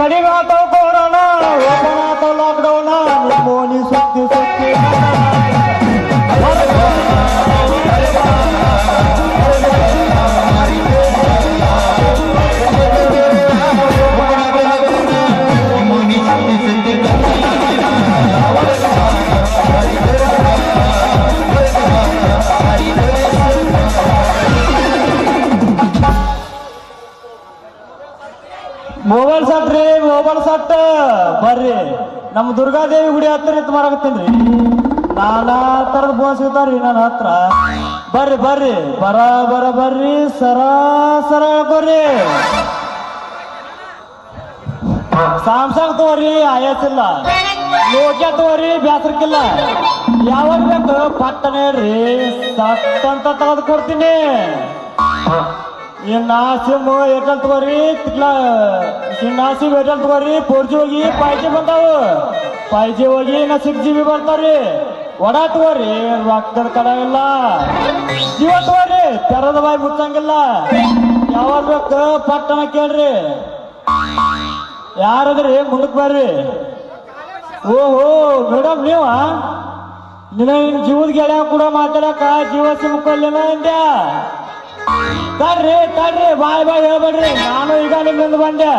खड़ी बातों को रोना ಮೊಬೈಲ್ ಸಟ್ ರೀ, ಮೊಬೈಲ್ ಸಟ್. ಬರ್ರಿ. ನಮ್ಮ ದುರ್ಗಾದೇವಿ ಗುಡಿ ಹತ್ತಿರ ನಿಂತು ರೀ. ನಾನಾ ತರದ ಫೋನ್ ಸಿಗ್ತಾವ್ರಿ ನನ್ನ ಹತ್ರ. ಬರ್ರಿ ಬರ್ರಿ. ಬರ ಬರ, ಬರ್ರಿ. ಸರ ಸರ ಬರ್ರಿ ಸ್ಯಾಮ್ಸಂಗ್ ತಗೋರಿ ಆಯಸ್ ಇಲ್ಲ. ನೋಕಿಯಾ ತಗೋರಿ ಬ್ಯಾಸರ್ಕಿಲ್ಲ ಯಾವಾಗ ಬೇಕು ಪಟ್ಟನೆ ರೀ. ಸತ್ತಂತ ಕೊಡ್ತೀನಿ ಸಿಮ್ ಏರ್ಟೆಲ್ ತಗೋರಿ, ತಿಕ್ಲ ಇನ್ನ ಸಿಮ್ ಏರ್ಟೆಲ್ ತಗೋರಿ ಫೋರ್ ಜಿ ಹೋಗಿ ಫೈವ್ ಜಿ ಬಂದಾವು. ಫೈವ್ ಜಿ ಹೋಗಿ ನಾ ಸಿಕ್ಸ್ ಜಿ ಬಿ ಬರ್ತಾವ್ರಿ. ಒಡ ತಗೋರಿ ರೊಕ್ಕದ ಕಡವಿಲ್ಲ ಜೀವ ತಗೋರಿ, ತೆರದ ಬಾಯಿ ಮುಚ್ಚಂಗಿಲ್ಲ. ಯಾವಾಗ ಬೇಕು ಪಟ್ಟಣ ಕೇಳ್ರಿ. ಯಾರದ್ರಿ ಮುಂದಕ್ಕೆ ಬರ್ರಿ. ಓಹೋ ಮೇಡಮ್ ನೀವ? ನಿನ್ನ ನಿನ್ ಜೀವದ ಗೆಳೆಯ ಕೂಡ ಮಾತಾಡಕ ಜೀವ ಸಿಮ್ಕೊಲ್ಲಿನ ಅಂದ್ಯ? ತಡ್ರಿ ತಡ್ರಿ ಬಾಯ್ ಬಾಯ್ ಹೇಳ್ಬೇಡ್ರಿ. ನಾನು ಈಗ ನಿಮ್ಮಿಂದ ಬಂದೆ.